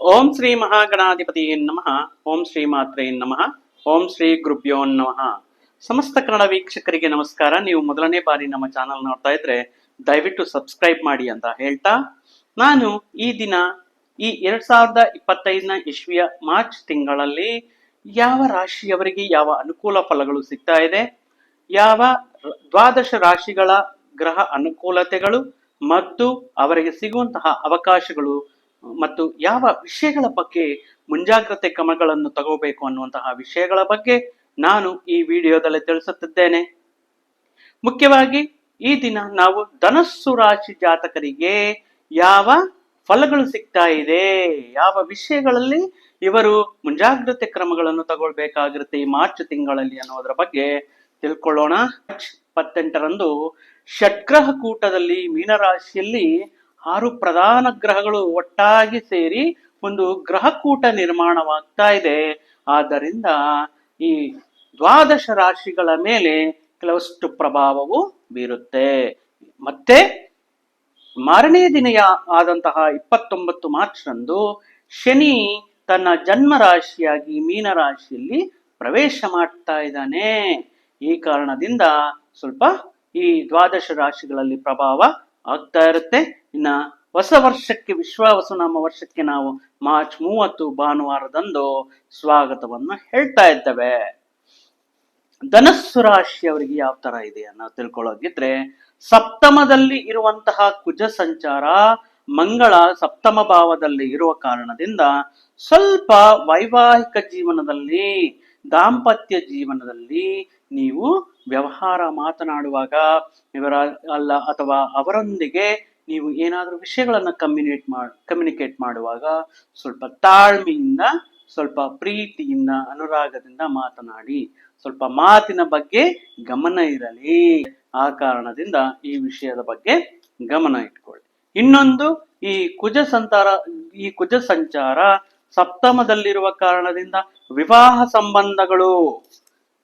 ಓಂ ಶ್ರೀ ಮಹಾಗಣಾಧಿಪತಿ ನಮಃ. ಓಂ ಶ್ರೀ ಮಾತ್ರೇ ನಮಃ. ಓಂ ಶ್ರೀ ಗುರುಭ್ಯೋ ನಮಃ. ಸಮಸ್ತ ಕನ್ನಡ ವೀಕ್ಷಕರಿಗೆ ನಮಸ್ಕಾರ. ನೀವು ಮೊದಲನೇ ಬಾರಿ ನಮ್ಮ ಚಾನಲ್ ನೋಡ್ತಾ ಇದ್ರೆ ದಯವಿಟ್ಟು ಸಬ್ಸ್ಕ್ರೈಬ್ ಮಾಡಿ ಅಂತ ಹೇಳ್ತಾ, ನಾನು ಈ ದಿನ, ಈ ಎರಡ್ ಸಾವಿರದ ಇಪ್ಪತ್ತೈದನ ಇಸ್ವಿಯ ಮಾರ್ಚ್ ತಿಂಗಳಲ್ಲಿ ಯಾವ ರಾಶಿಯವರಿಗೆ ಯಾವ ಅನುಕೂಲ ಫಲಗಳು ಸಿಗ್ತಾ ಇದೆ, ಯಾವ ದ್ವಾದಶ ರಾಶಿಗಳ ಗ್ರಹ ಅನುಕೂಲತೆಗಳು, ಮತ್ತು ಅವರಿಗೆ ಸಿಗುವಂತಹ ಅವಕಾಶಗಳು ಮತ್ತು ಯಾವ ವಿಷಯಗಳ ಬಗ್ಗೆ ಮುಂಜಾಗ್ರತೆ ಕ್ರಮಗಳನ್ನು ತಗೋಬೇಕು ಅನ್ನುವಂತಹ ವಿಷಯಗಳ ಬಗ್ಗೆ ನಾನು ಈ ವಿಡಿಯೋದಲ್ಲಿ ತಿಳಿಸುತ್ತಿದ್ದೇನೆ. ಮುಖ್ಯವಾಗಿ ಈ ದಿನ ನಾವು ಧನಸ್ಸು ರಾಶಿ ಜಾತಕರಿಗೆ ಯಾವ ಫಲಗಳು ಸಿಗ್ತಾ ಇದೆ, ಯಾವ ವಿಷಯಗಳಲ್ಲಿ ಇವರು ಮುಂಜಾಗ್ರತೆ ಕ್ರಮಗಳನ್ನು ತಗೊಳ್ಬೇಕಾಗಿರುತ್ತೆ ಈ ಮಾರ್ಚ್ ತಿಂಗಳಲ್ಲಿ ಅನ್ನೋದರ ಬಗ್ಗೆ ತಿಳ್ಕೊಳ್ಳೋಣ. ಮಾರ್ಚ್ ಇಪ್ಪತ್ತೆಂಟರಂದು ಷಡ್ಗ್ರಹ ಕೂಟದಲ್ಲಿ ಮೀನರಾಶಿಯಲ್ಲಿ ಆರು ಪ್ರಧಾನ ಗ್ರಹಗಳು ಒಟ್ಟಾಗಿ ಸೇರಿ ಒಂದು ಗ್ರಹಕೂಟ ನಿರ್ಮಾಣವಾಗ್ತಾ ಇದೆ. ಆದ್ದರಿಂದ ಈ ದ್ವಾದಶ ರಾಶಿಗಳ ಮೇಲೆ ಕೆಲವಷ್ಟು ಪ್ರಭಾವವು ಬೀರುತ್ತೆ. ಮತ್ತೆ ಮಾರನೇ ದಿನ ಯಾ- ಆದಂತಹ ಇಪ್ಪತ್ತೊಂಬತ್ತು ಮಾರ್ಚ್ ರಂದು ಶನಿ ತನ್ನ ಜನ್ಮ ರಾಶಿಯಾಗಿ ಮೀನ ರಾಶಿಯಲ್ಲಿ ಪ್ರವೇಶ ಮಾಡ್ತಾ ಇದ್ದಾನೆ. ಈ ಕಾರಣದಿಂದ ಸ್ವಲ್ಪ ಈ ದ್ವಾದಶ ರಾಶಿಗಳಲ್ಲಿ ಪ್ರಭಾವ ಆಗ್ತಾ ಇರುತ್ತೆ. ಇನ್ನ ಹೊಸ ವರ್ಷಕ್ಕೆ, ವಿಶ್ವಾವಸುನಾಮ ವರ್ಷಕ್ಕೆ ನಾವು ಮಾರ್ಚ್ ಮೂವತ್ತು ಭಾನುವಾರದಂದು ಸ್ವಾಗತವನ್ನು ಹೇಳ್ತಾ ಇದ್ದೇವೆ ಧನಸ್ಸು ರಾಶಿಯವರಿಗೆ ಯಾವ ತರ ಇದೆ ಅನ್ನೋ ತಿಳ್ಕೊಳ್ಳೋಗಿದ್ರೆ ಸಪ್ತಮದಲ್ಲಿ ಇರುವಂತಹ ಕುಜ ಸಂಚಾರ ಮಂಗಳ ಸಪ್ತಮ ಭಾವದಲ್ಲಿ ಇರುವ ಕಾರಣದಿಂದ ಸ್ವಲ್ಪ ವೈವಾಹಿಕ ಜೀವನದಲ್ಲಿ ದಾಂಪತ್ಯ ಜೀವನದಲ್ಲಿ ನೀವು ವ್ಯವಹಾರ ಮಾತನಾಡುವಾಗ ಇವರ ಅಲ್ಲ ಅಥವಾ ಅವರೊಂದಿಗೆ ನೀವು ಏನಾದರೂ ವಿಷಯಗಳನ್ನು ಕಮ್ಯುನಿಕೇಟ್ ಮಾಡ್ ಕಮ್ಯುನಿಕೇಟ್ ಮಾಡುವಾಗ ಸ್ವಲ್ಪ ತಾಳ್ಮೆಯಿಂದ, ಸ್ವಲ್ಪ ಪ್ರೀತಿಯಿಂದ, ಅನುರಾಗದಿಂದ ಮಾತನಾಡಿ. ಸ್ವಲ್ಪ ಮಾತಿನ ಬಗ್ಗೆ ಗಮನ ಇರಲಿ. ಆ ಕಾರಣದಿಂದ ಈ ವಿಷಯದ ಬಗ್ಗೆ ಗಮನ ಇಟ್ಕೊಳ್ಳಿ. ಇನ್ನೊಂದು ಈ ಕುಜ ಸಂತಾರ, ಈ ಕುಜ ಸಂಚಾರ ಸಪ್ತಮದಲ್ಲಿರುವ ಕಾರಣದಿಂದ ವಿವಾಹ ಸಂಬಂಧಗಳು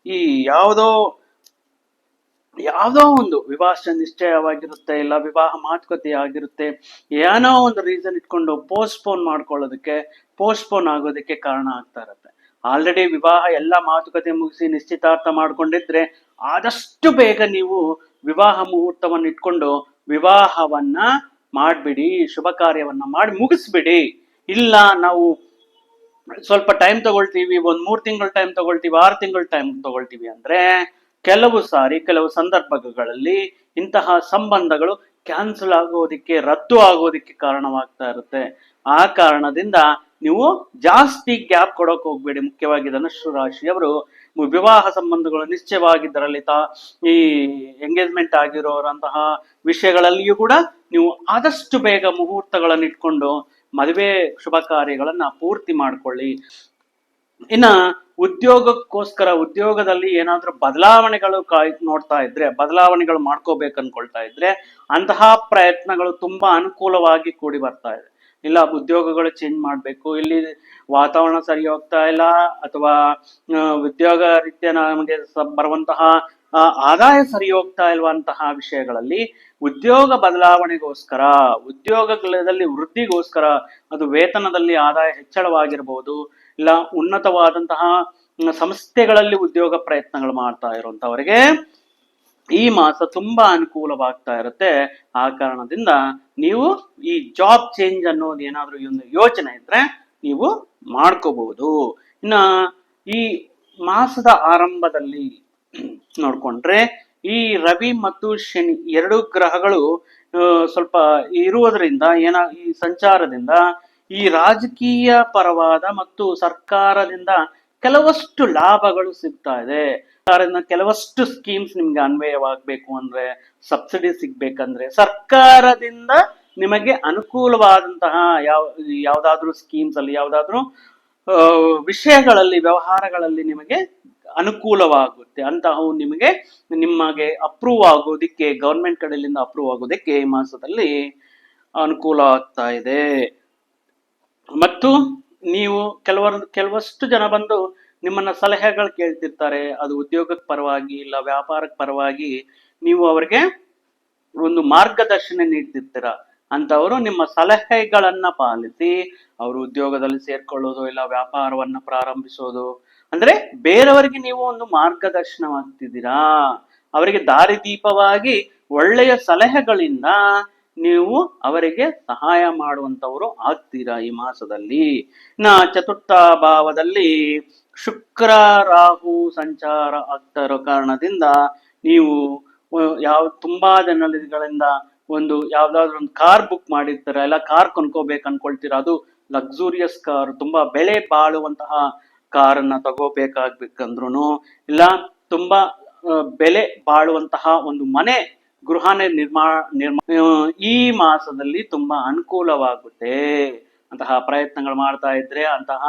ಈ ಯಾವುದೋ ಯಾವುದೋ ಒಂದು ವಿವಾಹ ನಿಶ್ಚಯವಾಗಿರುತ್ತೆ ಇಲ್ಲ, ವಿವಾಹ ಮಾತುಕತೆ ಆಗಿರುತ್ತೆ, ಏನೋ ಒಂದು ರೀಸನ್ ಇಟ್ಕೊಂಡು ಪೋಸ್ಟ್ಪೋನ್ ಮಾಡ್ಕೊಳ್ಳೋದಕ್ಕೆ ಪೋಸ್ಟ್ಪೋನ್ ಆಗೋದಕ್ಕೆ ಕಾರಣ ಆಗ್ತಾ ಇರುತ್ತೆ. ಆಲ್ರೆಡಿ ವಿವಾಹ ಎಲ್ಲ ಮಾತುಕತೆ ಮುಗಿಸಿ ನಿಶ್ಚಿತಾರ್ಥ ಮಾಡ್ಕೊಂಡಿದ್ರೆ ಆದಷ್ಟು ಬೇಗ ನೀವು ವಿವಾಹ ಮುಹೂರ್ತವನ್ನು ಇಟ್ಕೊಂಡು ವಿವಾಹವನ್ನ ಮಾಡ್ಬಿಡಿ, ಶುಭ ಕಾರ್ಯವನ್ನ ಮಾಡಿ ಮುಗಿಸ್ಬಿಡಿ. ಇಲ್ಲ, ನಾವು ಸ್ವಲ್ಪ ಟೈಮ್ ತಗೊಳ್ತೀವಿ, ಒಂದ್ ಮೂರ್ ತಿಂಗಳ ಟೈಮ್ ತಗೊಳ್ತೀವಿ, ಆರು ತಿಂಗಳ ಟೈಮ್ ತಗೊಳ್ತೀವಿ ಅಂದ್ರೆ ಕೆಲವು ಸಾರಿ, ಕೆಲವು ಸಂದರ್ಭಗಳಲ್ಲಿ ಇಂತಹ ಸಂಬಂಧಗಳು ಕ್ಯಾನ್ಸಲ್ ಆಗೋದಿಕ್ಕೆ, ರದ್ದು ಆಗೋದಿಕ್ಕೆ ಕಾರಣವಾಗ್ತಾ ಇರುತ್ತೆ. ಆ ಕಾರಣದಿಂದ ನೀವು ಜಾಸ್ತಿ ಗ್ಯಾಪ್ ಕೊಡೋಕೆ ಹೋಗ್ಬೇಡಿ. ಮುಖ್ಯವಾಗಿ ಧನುಷು ರಾಶಿಯವರು ವಿವಾಹ ಸಂಬಂಧಗಳು ನಿಶ್ಚಯವಾಗಿದ್ದರಲ್ಲಿ ತಾ, ಈ ಎಂಗೇಜ್ಮೆಂಟ್ ಆಗಿರೋರಂತಹ ವಿಷಯಗಳಲ್ಲಿಯೂ ಕೂಡ ನೀವು ಆದಷ್ಟು ಬೇಗ ಮುಹೂರ್ತಗಳನ್ನು ಇಟ್ಕೊಂಡು ಮದುವೆ ಶುಭ ಕಾರ್ಯಗಳನ್ನ ಪೂರ್ತಿ ಮಾಡ್ಕೊಳ್ಳಿ. ಇನ್ನ ಉದ್ಯೋಗಕ್ಕೋಸ್ಕರ ಉದ್ಯೋಗದಲ್ಲಿ ಏನಾದ್ರೂ ಬದಲಾವಣೆಗಳು ಕಾಯ್ ನೋಡ್ತಾ ಇದ್ರೆ, ಬದಲಾವಣೆಗಳು ಮಾಡ್ಕೋಬೇಕು ಅನ್ಕೊಳ್ತಾ ಇದ್ರೆ ಅಂತಹ ಪ್ರಯತ್ನಗಳು ತುಂಬಾ ಅನುಕೂಲವಾಗಿ ಕೂಡಿ ಬರ್ತಾ ಇದೆ. ಇಲ್ಲ ಉದ್ಯೋಗಗಳು ಚೇಂಜ್ ಮಾಡಬೇಕು. ಇಲ್ಲಿ ವಾತಾವರಣ ಸರಿ ಹೋಗ್ತಾ ಇಲ್ಲ ಅಥವಾ ಉದ್ಯೋಗ ರೀತಿಯ ನಮಗೆ ಬರುವಂತಹ ಆದಾಯ ಸರಿ ಹೋಗ್ತಾ ಇಲ್ವಂತಹ ವಿಷಯಗಳಲ್ಲಿ ಉದ್ಯೋಗ ಬದಲಾವಣೆಗೋಸ್ಕರ ಉದ್ಯೋಗದಲ್ಲಿ ವೃದ್ಧಿಗೋಸ್ಕರ ಅದು ವೇತನದಲ್ಲಿ ಆದಾಯ ಹೆಚ್ಚಳವಾಗಿರಬಹುದು ಇಲ್ಲ ಉನ್ನತವಾದಂತಹ ಸಂಸ್ಥೆಗಳಲ್ಲಿ ಉದ್ಯೋಗ ಪ್ರಯತ್ನಗಳು ಮಾಡ್ತಾ ಇರುವಂತವರಿಗೆ ಈ ಮಾಸ ತುಂಬಾ ಅನುಕೂಲವಾಗ್ತಾ ಇರುತ್ತೆ. ಆ ಕಾರಣದಿಂದ ನೀವು ಈ ಜಾಬ್ ಚೇಂಜ್ ಅನ್ನೋದು ಏನಾದ್ರೂ ಒಂದು ಯೋಚನೆ ಇದ್ರೆ ನೀವು ಮಾಡ್ಕೋಬಹುದು. ಇನ್ನ ಈ ಮಾಸದ ಆರಂಭದಲ್ಲಿ ನೋಡ್ಕೊಂಡ್ರೆ ಈ ರವಿ ಮತ್ತು ಶನಿ ಎರಡು ಗ್ರಹಗಳು ಸ್ವಲ್ಪ ಇರುವುದರಿಂದ ಏನ, ಈ ಸಂಚಾರದಿಂದ ಈ ರಾಜಕೀಯ ಪರವಾದ ಮತ್ತು ಸರ್ಕಾರದಿಂದ ಕೆಲವಷ್ಟು ಲಾಭಗಳು ಸಿಗ್ತಾ ಇದೆ. ಕೆಲವಷ್ಟು ಸ್ಕೀಮ್ಸ್ ನಿಮ್ಗೆ ಅನ್ವಯವಾಗಬೇಕು ಅಂದ್ರೆ, ಸಬ್ಸಿಡಿ ಸಿಗ್ಬೇಕಂದ್ರೆ ಸರ್ಕಾರದಿಂದ ನಿಮಗೆ ಅನುಕೂಲವಾದಂತಹ ಯಾವ, ಯಾವ್ದಾದ್ರು ಸ್ಕೀಮ್ಸ್ ಅಲ್ಲಿ, ಯಾವ್ದಾದ್ರು ವಿಷಯಗಳಲ್ಲಿ, ವ್ಯವಹಾರಗಳಲ್ಲಿ ನಿಮಗೆ ಅನುಕೂಲವಾಗುತ್ತೆ. ಅಂತಹವು ನಿಮಗೆ ನಿಮಗೆ ಅಪ್ರೂವ್ ಆಗೋದಿಕ್ಕೆ ಗವರ್ಮೆಂಟ್ ಕಡೆಯಿಂದ ಅಪ್ರೂವ್ ಆಗೋದಕ್ಕೆ ಈ ಮಾಸದಲ್ಲಿ ಅನುಕೂಲ ಆಗ್ತಾ ಇದೆ. ಮತ್ತು ನೀವು ಕೆಲವರು, ಕೆಲವಷ್ಟು ಜನ ಬಂದು ನಿಮ್ಮನ್ನ ಸಲಹೆಗಳು ಕೇಳ್ತಿರ್ತಾರೆ. ಅದು ಉದ್ಯೋಗಕ್ಕೆ ಪರವಾಗಿ ಇಲ್ಲ ವ್ಯಾಪಾರಕ್ಕೆ ಪರವಾಗಿ ನೀವು ಅವರಿಗೆ ಒಂದು ಮಾರ್ಗದರ್ಶನ ನೀಡ್ತಿರ್ತೀರ. ಅಂತವರು ನಿಮ್ಮ ಸಲಹೆಗಳನ್ನ ಪಾಲಿಸಿ ಅವರು ಉದ್ಯೋಗದಲ್ಲಿ ಸೇರ್ಕೊಳ್ಳೋದು ಇಲ್ಲ ವ್ಯಾಪಾರವನ್ನ ಪ್ರಾರಂಭಿಸೋದು. ಅಂದ್ರೆ ಬೇರೆಯವರಿಗೆ ನೀವು ಒಂದು ಮಾರ್ಗದರ್ಶನವಾಗ್ತಿದ್ದೀರಾ. ಅವರಿಗೆ ದಾರಿದೀಪವಾಗಿ ಒಳ್ಳೆಯ ಸಲಹೆಗಳಿಂದ ನೀವು ಅವರಿಗೆ ಸಹಾಯ ಮಾಡುವಂತವರು ಆಗ್ತೀರಾ ಈ ಮಾಸದಲ್ಲಿ? ಇನ್ನ ಚತುರ್ಥ ಭಾವದಲ್ಲಿ ಶುಕ್ರ, ರಾಹು ಸಂಚಾರ ಆಗ್ತಾ ಇರೋ ಕಾರಣದಿಂದ ನೀವು ಯಾವ, ತುಂಬಾ ಜನಗಳಿಂದ ಒಂದು ಯಾವ್ದಾದ್ರು ಒಂದು ಕಾರ್ ಬುಕ್ ಮಾಡಿರ್ತೀರ ಇಲ್ಲ ಕಾರ್ ಕೊಂಡ್ಕೋಬೇಕು ಅನ್ಕೊಳ್ತೀರಾ ಅದು ಲಕ್ಸುರಿಯಸ್ ಕಾರ್ ತುಂಬಾ ಬೆಲೆ ಬಾಳುವಂತಹ ಕಾರನ್ನ ತಗೋಬೇಕಾಗ್ಬೇಕಂದ್ರು ಇಲ್ಲ, ತುಂಬಾ ಬೆಲೆ ಬಾಳುವಂತಹ ಒಂದು ಮನೆ ಗೃಹನೇ ನಿರ್ಮಾಣ, ನಿರ್ಮಾ ಈ ಮಾಸದಲ್ಲಿ ತುಂಬಾ ಅನುಕೂಲವಾಗುತ್ತೆ ಅಂತಹ ಪ್ರಯತ್ನಗಳು ಮಾಡ್ತಾ ಇದ್ರೆ, ಅಂತಹ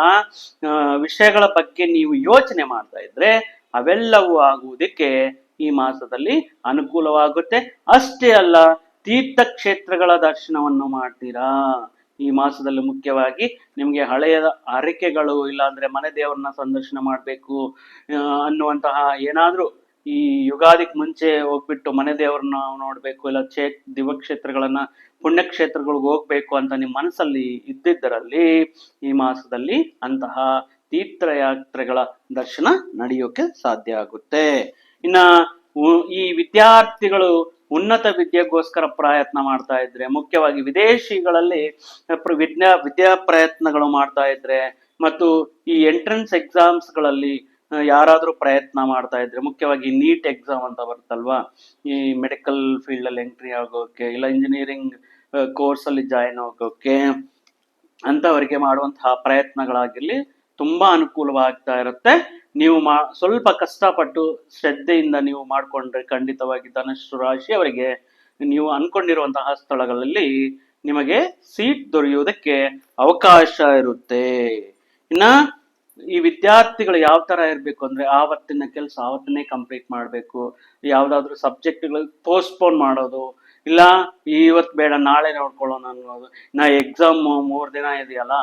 ವಿಷಯಗಳ ಬಗ್ಗೆ ನೀವು ಯೋಚನೆ ಮಾಡ್ತಾ ಇದ್ರೆ ಅವೆಲ್ಲವೂ ಆಗುವುದಕ್ಕೆ ಈ ಮಾಸದಲ್ಲಿ ಅನುಕೂಲವಾಗುತ್ತೆ. ಅಷ್ಟೇ ಅಲ್ಲ, ತೀರ್ಥಕ್ಷೇತ್ರಗಳ ದರ್ಶನವನ್ನು ಮಾಡ್ತೀರಾ? ಈ ಮಾಸದಲ್ಲಿ ಮುಖ್ಯವಾಗಿ ನಿಮಗೆ ಹಳೆಯ ಹರಕೆಗಳು ಇಲ್ಲಾಂದ್ರೆ ಮನೆ ದೇವರನ್ನ ಸಂದರ್ಶನ ಮಾಡಬೇಕು ಅನ್ನುವಂತಹ ಏನಾದ್ರೂ ಈ ಯುಗಾದಿಕ್ ಮುಂಚೆ ಹೋಗ್ಬಿಟ್ಟು ಮನೆ ದೇವರನ್ನ ನೋಡ್ಬೇಕು, ಇಲ್ಲ ಚೇ ದಿವಕ್ಷೇತ್ರಗಳನ್ನ ಪುಣ್ಯಕ್ಷೇತ್ರಗಳಿಗೆ ಹೋಗ್ಬೇಕು ಅಂತ ನಿಮ್ಮ ಮನಸ್ಸಲ್ಲಿ ಇದ್ದಿದ್ದರಲ್ಲಿ ಈ ಮಾಸದಲ್ಲಿ ಅಂತಹ ತೀರ್ಥಯಾತ್ರೆಗಳ ದರ್ಶನ ನಡೆಯೋಕೆ ಸಾಧ್ಯ ಆಗುತ್ತೆ. ಇನ್ನ ಈ ವಿದ್ಯಾರ್ಥಿಗಳು ಉನ್ನತ ವಿದ್ಯೆಗೋಸ್ಕರ ಪ್ರಯತ್ನ ಮಾಡ್ತಾ ಇದ್ರೆ, ಮುಖ್ಯವಾಗಿ ವಿದೇಶಿಗಳಲ್ಲಿ ವಿದ್ಯಾ ವಿದ್ಯಾ ಪ್ರಯತ್ನಗಳು ಮಾಡ್ತಾ ಇದ್ರೆ, ಮತ್ತು ಈ ಎಂಟ್ರೆನ್ಸ್ ಎಕ್ಸಾಮ್ಸ್ಗಳಲ್ಲಿ ಯಾರಾದರೂ ಪ್ರಯತ್ನ ಮಾಡ್ತಾ ಇದ್ರೆ, ಮುಖ್ಯವಾಗಿ ನೀಟ್ ಎಕ್ಸಾಮ್ ಅಂತ ಬರುತ್ತಲ್ವಾ? ಈ ಮೆಡಿಕಲ್ ಫೀಲ್ಡ್ ಅಲ್ಲಿ ಎಂಟ್ರಿ ಆಗೋಕೆ, ಇಲ್ಲ ಇಂಜಿನಿಯರಿಂಗ್ ಕೋರ್ಸ್ ಅಲ್ಲಿ ಜಾಯಿನ್ ಆಗೋಕೆ, ಅಂತವರಿಗೆ ಮಾಡುವಂತಹ ಪ್ರಯತ್ನಗಳಾಗಿರ್ಲಿ ತುಂಬಾ ಅನುಕೂಲವಾಗ್ತಾ ಇರುತ್ತೆ. ನೀವು ಮಾ, ಸ್ವಲ್ಪ ಕಷ್ಟಪಟ್ಟು ಶ್ರದ್ಧೆಯಿಂದ ನೀವು ಮಾಡಿಕೊಂಡ್ರೆ ಖಂಡಿತವಾಗಿ ಧನಸ್ಸು ರಾಶಿ ಅವರಿಗೆ ನೀವು ಅನ್ಕೊಂಡಿರುವಂತಹ ಸ್ಥಳಗಳಲ್ಲಿ ನಿಮಗೆ ಸೀಟ್ ದೊರೆಯುವುದಕ್ಕೆ ಅವಕಾಶ ಇರುತ್ತೆ. ಇನ್ನ ಈ ವಿದ್ಯಾರ್ಥಿಗಳು ಯಾವ ತರ ಇರ್ಬೇಕು ಅಂದ್ರೆ ಆವತ್ತಿನ ಕೆಲಸ ಆವತ್ತನ್ನೇ ಕಂಪ್ಲೀಟ್ ಮಾಡಬೇಕು, ಯಾವ್ದಾದ್ರು ಸಬ್ಜೆಕ್ಟ್ಗಳು ಪೋಸ್ಟ್ಪೋನ್ ಮಾಡೋದು, ಇಲ್ಲ ಇವತ್ತು ಬೇಡ ನಾಳೆ ನೋಡ್ಕೊಳ್ಳೋಣ ಅನ್ನೋದು, ನಾ ಎಕ್ಸಾಮ್ ಮೂರ್ ದಿನ ಇದೆಯಲ್ಲ,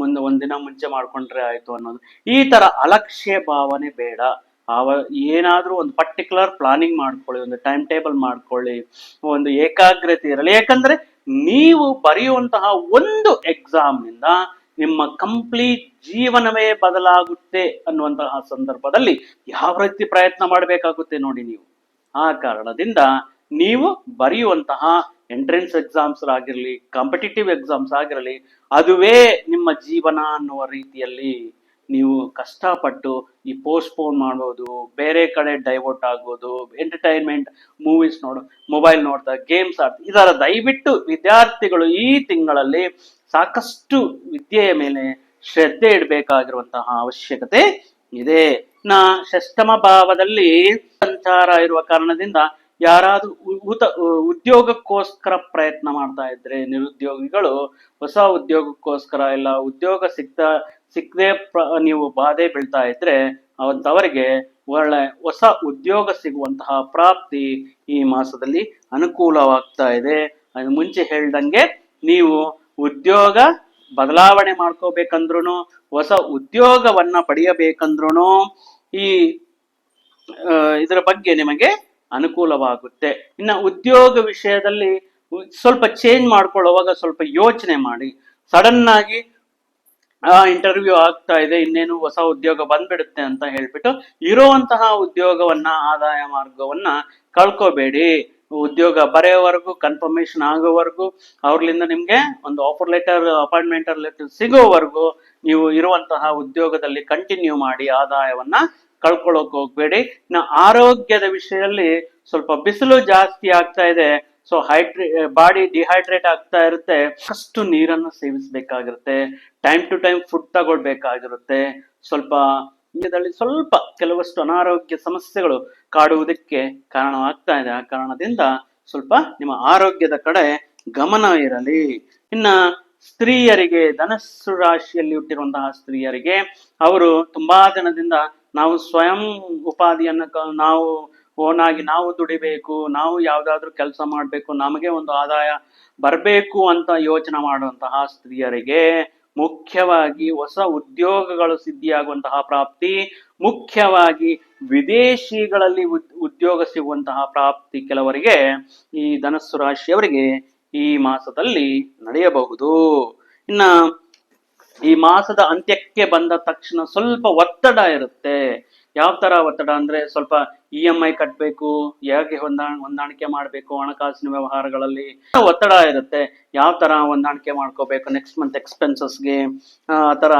ಮುಂದೆ ಒಂದಿನ ಮುಂಚೆ ಮಾಡ್ಕೊಂಡ್ರೆ ಆಯ್ತು ಅನ್ನೋದು. ಈ ತರ ಅಲಕ್ಷ್ಯ ಭಾವನೆ ಬೇಡ. ಆವ, ಏನಾದ್ರೂ ಒಂದು ಪರ್ಟಿಕ್ಯುಲರ್ ಪ್ಲಾನಿಂಗ್ ಮಾಡ್ಕೊಳ್ಳಿ, ಒಂದು ಟೈಮ್ ಟೇಬಲ್ ಮಾಡ್ಕೊಳ್ಳಿ, ಒಂದು ಏಕಾಗ್ರತೆ ಇರಲಿ. ಯಾಕಂದ್ರೆ ನೀವು ಬರೆಯುವಂತಹ ಒಂದು ಎಕ್ಸಾಮ್ನಿಂದ ನಿಮ್ಮ ಕಂಪ್ಲೀಟ್ ಜೀವನವೇ ಬದಲಾಗುತ್ತೆ ಅನ್ನುವಂತಹ ಸಂದರ್ಭದಲ್ಲಿ ಯಾವ ರೀತಿ ಪ್ರಯತ್ನ ಮಾಡಬೇಕಾಗುತ್ತೆ ನೋಡಿ ನೀವು. ಆ ಕಾರಣದಿಂದ ನೀವು ಬರೆಯುವಂತಹ ಎಂಟ್ರೆನ್ಸ್ ಎಕ್ಸಾಮ್ಸ್ ಆಗಿರಲಿ ಕಾಂಪಿಟೇಟಿವ್ ಎಕ್ಸಾಮ್ಸ್ ಆಗಿರಲಿ, ಅದುವೇ ನಿಮ್ಮ ಜೀವನ ಅನ್ನುವ ರೀತಿಯಲ್ಲಿ ನೀವು ಕಷ್ಟಪಟ್ಟು ಈ ಪೋಸ್ಟ್ಪೋನ್ ಮಾಡೋದು ಬೇರೆ ಕಡೆ ಡೈವರ್ಟ್ ಆಗೋದು ಎಂಟರ್ಟೈನ್ಮೆಂಟ್ ಮೂವೀಸ್ ನೋಡು ಮೊಬೈಲ್ ನೋಡ್ತಾ ಗೇಮ್ಸ್ ಆಡ್ತಾ, ಇದರ ದಯವಿಟ್ಟು ವಿದ್ಯಾರ್ಥಿಗಳು ಈ ತಿಂಗಳಲ್ಲಿ ಸಾಕಷ್ಟು ವಿದ್ಯೆಯ ಮೇಲೆ ಶ್ರದ್ಧೆ ಇಡಬೇಕಾಗಿರುವಂತಹ ಅವಶ್ಯಕತೆ ಇದೆ. ನಾ ಷಷ್ಟಮ ಭಾವದಲ್ಲಿ ಸಂಚಾರ ಇರುವ ಕಾರಣದಿಂದ ಯಾರಾದ್ರೂ ಉತ, ಉದ್ಯೋಗಕ್ಕೋಸ್ಕರ ಪ್ರಯತ್ನ ಮಾಡ್ತಾ ಇದ್ರೆ ನಿರುದ್ಯೋಗಿಗಳು, ಹೊಸ ಉದ್ಯೋಗಕ್ಕೋಸ್ಕರ ಇಲ್ಲ, ಉದ್ಯೋಗ ಸಿಗ್ತಾ ಸಿಕ್ಕದೆ ನೀವು ಬಾಧೆ ಬೀಳ್ತಾ ಇದ್ರೆ ಅವಂತವರಿಗೆ ಒಳ್ಳೆ ಹೊಸ ಉದ್ಯೋಗ ಸಿಗುವಂತಹ ಪ್ರಾಪ್ತಿ ಈ ಮಾಸದಲ್ಲಿ ಅನುಕೂಲವಾಗ್ತಾ ಇದೆ. ಅದು ಮುಂಚೆ ಹೇಳ್ದಂಗೆ ನೀವು ಉದ್ಯೋಗ ಬದಲಾವಣೆ ಮಾಡ್ಕೋಬೇಕಂದ್ರೂ ಹೊಸ ಉದ್ಯೋಗವನ್ನ ಪಡೆಯಬೇಕಂದ್ರೂ ಈ ಇದರ ಬಗ್ಗೆ ನಿಮಗೆ ಅನುಕೂಲವಾಗುತ್ತೆ. ಇನ್ನ ಉದ್ಯೋಗ ವಿಷಯದಲ್ಲಿ ಸ್ವಲ್ಪ ಚೇಂಜ್ ಮಾಡ್ಕೊಳ್ಳುವಾಗ ಸ್ವಲ್ಪ ಯೋಚನೆ ಮಾಡಿ. ಸಡನ್ ಆಗಿ ಆ ಇಂಟರ್ವ್ಯೂ ಆಗ್ತಾ ಇದೆ, ಇನ್ನೇನು ಹೊಸ ಉದ್ಯೋಗ ಬಂದ್ಬಿಡುತ್ತೆ ಅಂತ ಹೇಳ್ಬಿಟ್ಟು ಇರುವಂತಹ ಉದ್ಯೋಗವನ್ನ, ಆದಾಯ ಮಾರ್ಗವನ್ನ ಕಳ್ಕೋಬೇಡಿ. ಉದ್ಯೋಗ ಬರೆಯೋವರೆಗೂ ಕನ್ಫರ್ಮೇಶನ್ ಆಗೋವರೆಗೂ ಅವ್ರಲಿಂದ ನಿಮ್ಗೆ ಒಂದು ಆಫರ್ ಲೆಟರ್ ಅಪಾಯಿಂಟ್ಮೆಂಟ್ ಲೆಟರ್ ಸಿಗೋವರೆಗೂ ನೀವು ಇರುವಂತಹ ಉದ್ಯೋಗದಲ್ಲಿ ಕಂಟಿನ್ಯೂ ಮಾಡಿ ಆದಾಯವನ್ನ ಕಳ್ಕೊಳ್ಳೋಕೆ ಹೋಗ್ಬೇಡಿ. ಇನ್ನು ಆರೋಗ್ಯದ ವಿಷಯದಲ್ಲಿ ಸ್ವಲ್ಪ ಬಿಸಿಲು ಜಾಸ್ತಿ ಆಗ್ತಾ ಇದೆ ಸೊ ಹೈಡ್ರೇ ಬಾಡಿ ಡಿಹೈಡ್ರೇಟ್ ಆಗ್ತಾ ಇರುತ್ತೆ ಫಸ್ಟ್ ನೀರನ್ನು ಸೇವಿಸಬೇಕಾಗಿರುತ್ತೆ. ಟೈಮ್ ಟು ಟೈಮ್ ಫುಡ್ ತಗೊಳ್ಬೇಕಾಗಿರುತ್ತೆ. ಸ್ವಲ್ಪ ಇದರಲ್ಲಿ ಸ್ವಲ್ಪ ಕೆಲವಷ್ಟು ಅನಾರೋಗ್ಯ ಸಮಸ್ಯೆಗಳು ಕಾಡುವುದಕ್ಕೆ ಕಾರಣವಾಗ್ತಾ ಇದೆ. ಆ ಕಾರಣದಿಂದ ಸ್ವಲ್ಪ ನಿಮ್ಮ ಆರೋಗ್ಯದ ಕಡೆ ಗಮನ ಇರಲಿ. ಇನ್ನ ಸ್ತ್ರೀಯರಿಗೆ, ಧನಸ್ಸು ರಾಶಿಯಲ್ಲಿ ಹುಟ್ಟಿರುವಂತಹ ಸ್ತ್ರೀಯರಿಗೆ, ಅವರು ತುಂಬಾ ದಿನದಿಂದ ನಾವು ಸ್ವಯಂ ಉಪಾಧಿಯನ್ನು ನಾವು ಓನಾಗಿ ನಾವು ದುಡಿಬೇಕು, ನಾವು ಯಾವ್ದಾದ್ರು ಕೆಲಸ ಮಾಡಬೇಕು, ನಮಗೆ ಒಂದು ಆದಾಯ ಬರಬೇಕು ಅಂತ ಯೋಚನೆ ಮಾಡುವಂತಹ ಸ್ತ್ರೀಯರಿಗೆ ಮುಖ್ಯವಾಗಿ ಹೊಸ ಉದ್ಯೋಗಗಳು ಸಿದ್ಧಿಯಾಗುವಂತಹ ಪ್ರಾಪ್ತಿ, ಮುಖ್ಯವಾಗಿ ವಿದೇಶಿಗಳಲ್ಲಿ ಉದ್ಯೋಗ ಸಿಗುವಂತಹ ಪ್ರಾಪ್ತಿ ಕೆಲವರಿಗೆ ಈ ಧನಸ್ಸು ರಾಶಿಯವರಿಗೆ ಈ ಮಾಸದಲ್ಲಿ ನಡೆಯಬಹುದು. ಇನ್ನ ಈ ಮಾಸದ ಅಂತ್ಯಕ್ಕೆ ಬಂದ ತಕ್ಷಣ ಸ್ವಲ್ಪ ಒತ್ತಡ ಇರುತ್ತೆ. ಯಾವ ತರ ಒತ್ತಡ ಅಂದ್ರೆ ಸ್ವಲ್ಪ ಇ ಎಂ ಐ ಕಟ್ಟಬೇಕು ಹೇಗೆ ಹೊಂದಾ, ಹೊಂದಾಣಿಕೆ ಮಾಡಬೇಕು ಹಣಕಾಸಿನ ವ್ಯವಹಾರಗಳಲ್ಲಿ. ಒತ್ತಡ ಇರುತ್ತೆ, ಯಾವ ತರ ಹೊಂದಾಣಿಕೆ ಮಾಡ್ಕೋಬೇಕು ನೆಕ್ಸ್ಟ್ ಮಂತ್ ಎಕ್ಸ್ಪೆನ್ಸಸ್ಗೆ ಆ ತರ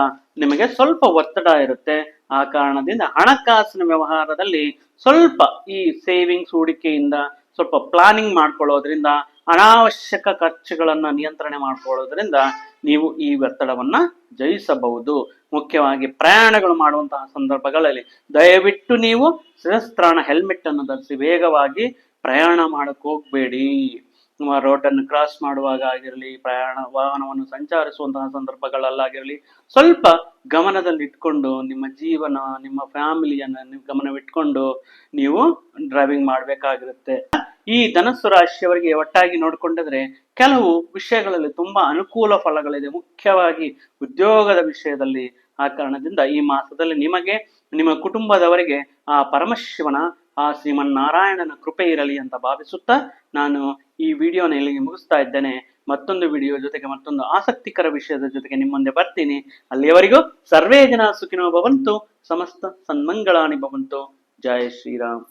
ನಿಮಗೆ ಸ್ವಲ್ಪ ಒತ್ತಡ ಇರುತ್ತೆ. ಆ ಕಾರಣದಿಂದ ಹಣಕಾಸಿನ ವ್ಯವಹಾರದಲ್ಲಿ ಸ್ವಲ್ಪ ಈ ಸೇವಿಂಗ್ಸ್ ಹೂಡಿಕೆಯಿಂದ ಸ್ವಲ್ಪ ಪ್ಲಾನಿಂಗ್ ಮಾಡ್ಕೊಳ್ಳೋದ್ರಿಂದ, ಅನಾವಶ್ಯಕ ಖರ್ಚುಗಳನ್ನ ನಿಯಂತ್ರಣೆ ಮಾಡ್ಕೊಳ್ಳೋದ್ರಿಂದ ನೀವು ಈ ಒತ್ತಡವನ್ನ ಜಯಿಸಬಹುದು. ಮುಖ್ಯವಾಗಿ ಪ್ರಯಾಣಗಳು ಮಾಡುವಂತಹ ಸಂದರ್ಭಗಳಲ್ಲಿ ದಯವಿಟ್ಟು ನೀವು ಶಿರಸ್ತ್ರಾಣ ಹೆಲ್ಮೆಟ್ ಅನ್ನು ಧರಿಸಿ ವೇಗವಾಗಿ ಪ್ರಯಾಣ ಮಾಡಕ್ ಹೋಗ್ಬೇಡಿ. ಅನ್ನು ಕ್ರಾಸ್ ಮಾಡುವಾಗ ಆಗಿರಲಿ, ಪ್ರಯಾಣ ವಾಹನವನ್ನು ಸಂಚರಿಸುವಂತಹ ಸಂದರ್ಭಗಳಲ್ಲಾಗಿರಲಿ, ಸ್ವಲ್ಪ ಗಮನದಲ್ಲಿ ಇಟ್ಕೊಂಡು ನಿಮ್ಮ ಜೀವನ, ನಿಮ್ಮ ಫ್ಯಾಮಿಲಿಯನ್ನ ನೀವು ಗಮನವಿಟ್ಕೊಂಡು ನೀವು ಡ್ರೈವಿಂಗ್ ಮಾಡಬೇಕಾಗಿರುತ್ತೆ. ಈ ಧನಸ್ಸು ರಾಶಿಯವರಿಗೆ ಒಟ್ಟಾಗಿ ನೋಡ್ಕೊಂಡಿದ್ರೆ ಕೆಲವು ವಿಷಯಗಳಲ್ಲಿ ತುಂಬಾ ಅನುಕೂಲ ಫಲಗಳಿದೆ. ಮುಖ್ಯವಾಗಿ ಉದ್ಯೋಗದ ವಿಷಯದಲ್ಲಿ ಆ ಕಾರಣದಿಂದ ಈ ಮಾಸದಲ್ಲಿ ನಿಮಗೆ, ನಿಮ್ಮ ಕುಟುಂಬದವರಿಗೆ ಆ ಪರಮಶಿವನ, ಆ ಶ್ರೀಮನ್ನಾರಾಯಣನ ಕೃಪೆ ಇರಲಿ ಅಂತ ಭಾವಿಸುತ್ತಾ ನಾನು ಈ ವಿಡಿಯೋನ ಇಲ್ಲಿಗೆ ಮುಗಿಸ್ತಾ ಇದ್ದೇನೆ. ಮತ್ತೊಂದು ವಿಡಿಯೋ ಜೊತೆಗೆ ಮತ್ತೊಂದು ಆಸಕ್ತಿಕರ ವಿಷಯದ ಜೊತೆಗೆ ನಿಮ್ಮ ಮುಂದೆ ಬರ್ತೀನಿ. ಅಲ್ಲಿಯವರೆಗೂ ಸರ್ವೇ ಜನ ಸುಖಿನೋ ಭವಂತು, ಸಮಸ್ತ ಸನ್ಮಂಗಳಾನಿ ಭವಂತು. ಜಯ ಶ್ರೀರಾಮ್.